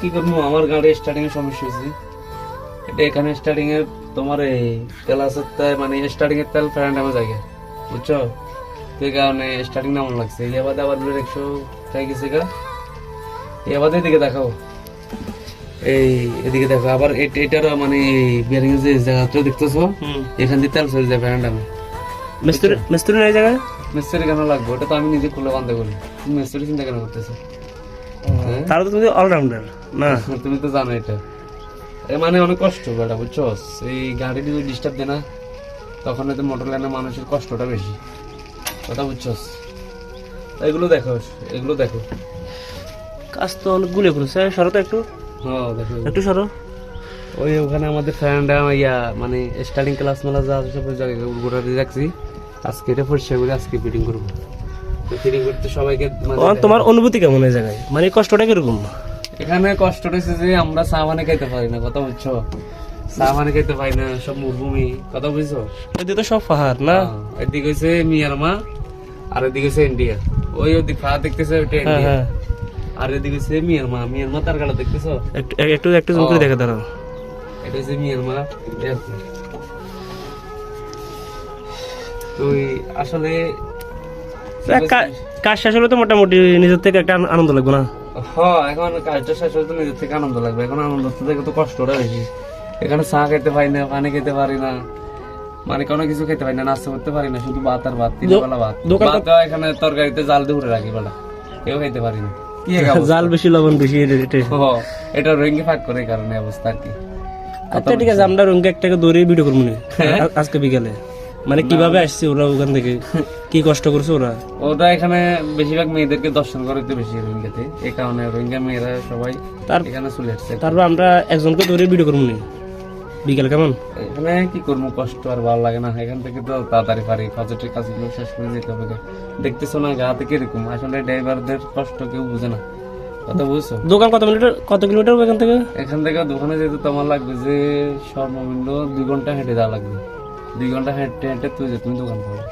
কি করব? আমার গাড়ি স্টার্টিং এর সমস্যা হয়েছে। এটা এখানে স্টার্টিং এর তোমার এই ক্লাসের তেল মানে স্টার্টিং এর তেল ফ্যান আমার জায়গা বুঝছ? সেই কারণে স্টার্টিং নামন লাগছে। এই বাদে আবার ব্রেক একশো চাই গেছে গা? এই বাদে এদিকে দেখাও। এই এদিকে দেখো আবার এট- এটার মানে বিয়ারিং যে জায়গাটা দেখতেছো এখান দিয়ে তেল চলে যায় ফ্যান ডামে মিস্ত্রি মিস্ত্রি নাই জায়গায়? মিস্ত্রি কেন লাগবে। ওটা তো আমি নিজে খুলে বান্ধে করি। মিস্ত্রি চিন্তা কেন করতেছো? তাহলে তো তুমি অলরাউন্ডার না? তুমি তো জানো এটা। এ মানে অনেক কষ্ট বেটা বুঝছ? এই গাড়ি যদি ডিস্টার্ব দেয় না তখন হয়তো মোটর লাইনের মানুষের কষ্টটা বেশি। কথা বুঝছস এগুলো দেখো এগুলো দেখো। কাজ তো অনেক গুলে করেছে সরো তো একটু। হ্যাঁ দেখো। একটু সরো। ওই ওখানে আমাদের ফ্রেন্ড ইয়া মানে স্টার্টিং ক্লাস মেলা যা সব জায়গায় দিয়ে রাখছি আজকে এটা পরিষ্কার করে আজকে ফিটিং করব। ফিটিং করতে সবাইকে মানে তোমার অনুভূতি কেমন এই জায়গায়? মানে কষ্টটা কীরকম? এখানে কষ্ট রয়েছে যে আমরা চা মানে খাইতে পারি না কথা বুঝছ? চা মানে খাইতে পারি না সব মরুভূমি কথা বুঝছ? এদিকে তো সব পাহাড় না? হ্যাঁ, এদিকে হচ্ছে মিয়ানমার আর এদিকে হচ্ছে ইন্ডিয়া ওই ওদিক ফা দেখতেছে ওইটা ইন্ডিয়া হ্যাঁ। আর এদিকে হচ্ছে মিয়ানমার মিয়ানমার তার গালা দেখতেছো? একটু একটু জুম করে দেখে দাঁড়াও। এটা হচ্ছে মিয়ানমার তুই আসলে কাজ শেষ হলে তো মোটামুটি নিজের থেকে একটা আনন্দ লাগবে না? হ্যাঁ এখন কাজটা শেষ হতে নিজের থেকে আনন্দ লাগবে। এখন আনন্দ থেকে তো কষ্টটা বেশি। এখানে চা খেতে পারি না পানি খেতে পারি না। মানে কোনো কিছু খেতে পারি না নাস্তা করতে পারি না শুধু ভাত আর ভাত তিন বেলা ভাত। ভাত এখানে তরকারিতে জাল দিয়ে উঠে রাখি বেলা। কেউ খাইতে পারি না? জাল বেশি লবণ বেশি এটা- এটা। রোহিঙ্গি ফাঁক করে এই কারণে অবস্থা আর কি। আচ্ছা ঠিক আছে আমরা রঙ্গে একটাকে দৌড়ে ভিডিও করব। হ্যাঁ? আজকে বিকালে। মানে কীভাবে আসছে ওরা ওখান থেকে? কি কষ্ট করছে ওরা? ওরা এখানে বেশিরভাগ মেয়েদেরকে দর্শন করে তো বেশি রোহিঙ্গাতে এই কারণে রোহিঙ্গা মেয়েরা সবাই তার এখানে চলে আসছে। তারপর আমরা একজনকে ধরে ভিডিও করব নি। বিকাল কেমন? এখানে কি করব? কষ্ট আর ভালো লাগে না। এখান থেকে তো তাড়াতাড়ি পারি। ফজরের কাজগুলো শেষ করে যেতে হবে। দেখতেছো না গা থেকে এরকম আসলে ড্রাইভারদের কষ্ট কেউ বুঝে না। কথা বুঝছ? দোকান কত মিনিট কত কিলোমিটার এখান থেকে? এখান থেকে দোকানে যেতে তোমার লাগবে যে সর্বনিম্ন দুই ঘণ্টা হেঁটে যাওয়া লাগবে। দুই ঘণ্টা হেঁটে হেঁটে তুই যে তুমি দোকান পাবো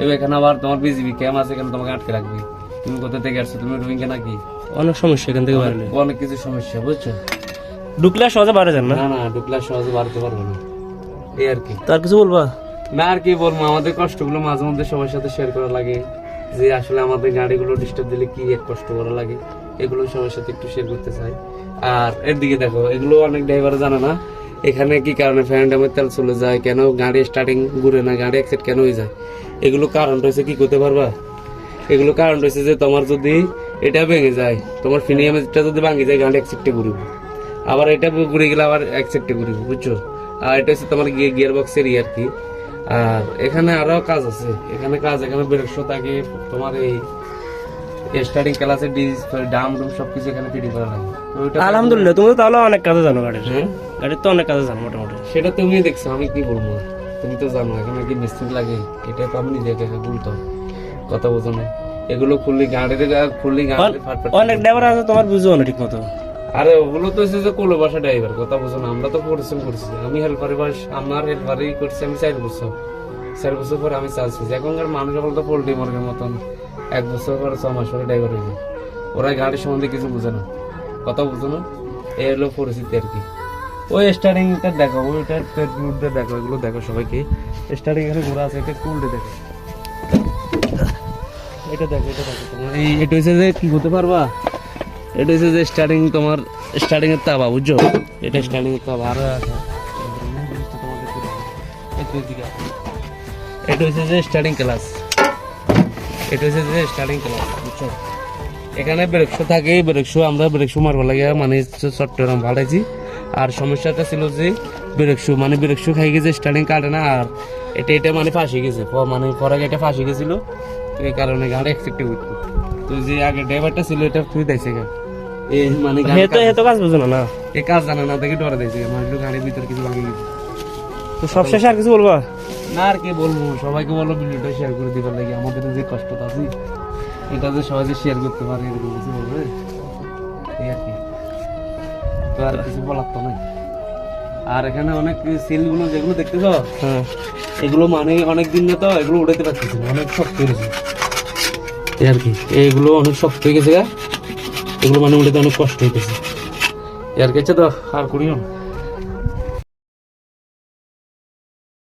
এবার এখানে আবার তোমার বিজিবি ক্যাম্প আছে এখানে তোমাকে আটকে রাখবে। তুমি কোথা থেকে আসছো? তুমি রোহিঙ্গা নাকি? অনেক সমস্যা এখান থেকে বাড়লে। অনেক কিছু সমস্যা বুঝছ? ঢুকলে সহজে বাড়ে যান না? না না ঢুকলে সহজে বাড়তে পারব না। এই আর কি। তার কিছু বলবা? না আর কি বলব? আমাদের কষ্টগুলো মাঝে মধ্যে সবার সাথে শেয়ার করা লাগে। যে আসলে আমাদের গাড়িগুলো ডিস্টার্ব দিলে কি এক কষ্ট করা লাগে এগুলো সবার সাথে একটু শেয়ার করতে চাই। আর এর দিকে দেখো এগুলো অনেক ড্রাইভার জানে না। এখানে কি কারণে ফ্যান ড্যামের তেল চলে যায়? কেন গাড়ি স্টার্টিং ঘুরে না, গাড়ি অ্যাক্সিডেন্ট কেন হয়ে যায়? এগুলো কারণ রয়েছে কি করতে পারবা? এগুলো কারণ রয়েছে যে তোমার যদি এটা ভেঙে যায়, তোমার ফিনিয়ামটা যদি ভাঙে যায়, গাড়ি অ্যাক্সিডেন্টে ঘুরবে। আবার এটা ঘুরে গেলে আবার অ্যাক্সেপ্টে ঘুরবে, বুঝছ? আর এটা হচ্ছে তোমার গিয়ে গিয়ার বক্সের আর কি। আর এখানে আরও কাজ আছে। এখানে কাজ, এখানে ব্রেক শো থাকে তোমার এই স্টার্টিং ক্লাসের ডাম ডুম সবকিছু এখানে ফিটিং করা লাগে আলহামদুলিল্লাহ তুমি তো তাহলে অনেক কাজে জানো গাড়ির। হ্যাঁ? গাড়ির তো অনেক কাজে জানো মোটামুটি। সেটা তুমি দেখছ আমি কি বলব? তুমি তো জানো এখানে কি মিস্ত্রি লাগে? এটা তো আমি নিজেকে বলতো কথা এগুলো খুললি গাড়ির খুললি অনেক ড্রাইভার আছে তোমার বুঝো না ঠিক মতো আরে ওগুলো তো হচ্ছে যে কোলো বাসা ড্রাইভার কথা বুঝো না। আমরা তো পরিশ্রম করছি। আমি হেল্পারে বাস আমার হেল্পারই করছি আমি চার বছর। চার বছর পরে আমি এখনকার মানুষ সকল তো পোল্ট্রি মুরগির মতন। এক বছর পরে ছ মাস পরে ড্রাইভার হয়ে যায় ওরা গাড়ির সম্বন্ধে কিছু বুঝে না। কথা বুঝো না। এই হলো পরিস্থিতি আর কি। ওই স্টার্টিংটা দেখো ওইটা উঠতে দেখো, এগুলো দেখো সবাইকে। স্টার্টিং এখানে ঘোরা আছে, এটা একটু উল্টে দেখো। এটা দেখো এটা দেখো তোমার। এই, এটা হচ্ছে যে কি হতে পারবা? এটা হচ্ছে যে স্টার্টিং তোমার স্টার্টিং এর তাবা, বুঝছ? এটা স্টার্টিং এর তাবা। আর এটা হচ্ছে যে স্টার্টিং ক্লাস এটা হচ্ছে যে স্টার্টিং ক্লাস বুঝছ? এখানে ব্রেক শো থাকে ব্রেক শো আমরা ব্রেক শো মারবার লাগে মানে ভাড়াইছি। আর সমস্যাটা ছিল যে ব্রেক শো মানে ব্রেক শো খাই গেছে স্টার্টিং কাটে না আর এটা এটা মানে ফাঁসি গেছে। মানে পরে এটা ফাঁসি গেছিল এই কারণে গাড়ি অ্যাক্সেপ্টে করতো তো যে আগে ড্রাইভারটা ছিল এটা তুই দিয়েছে মানে গাড়ি হে তো কাজ বুঝো না এই কাজ জানে না দেখে ডরে দিয়েছে মানে গাড়ির ভিতরে কিছু ভাঙে গেছে। তো সব শেষে আর কিছু বলবা? না আর কি বলব সবাইকে বলো ভিডিওটা শেয়ার করে দিবার লাগে। আমাদের যে কষ্টটা আছে এটা যে সবাই শেয়ার করতে পারে এরকম কিছু বলবে এই আর কি। তো আর কিছু বলার তো নাই। আর এখানে অনেক সিলগুলো যেগুলো দেখতেছ হ্যাঁ। এগুলো মানে অনেক দিন না তো এগুলো উঠাতে পারতেছি না অনেক শক্ত হয়ে গেছে। এই আর কি। এইগুলো অনেক শক্ত হয়ে গেছে এগুলো মানে উঠাতে অনেক কষ্ট হইতেছে। এর কাছে তো আর করিও না।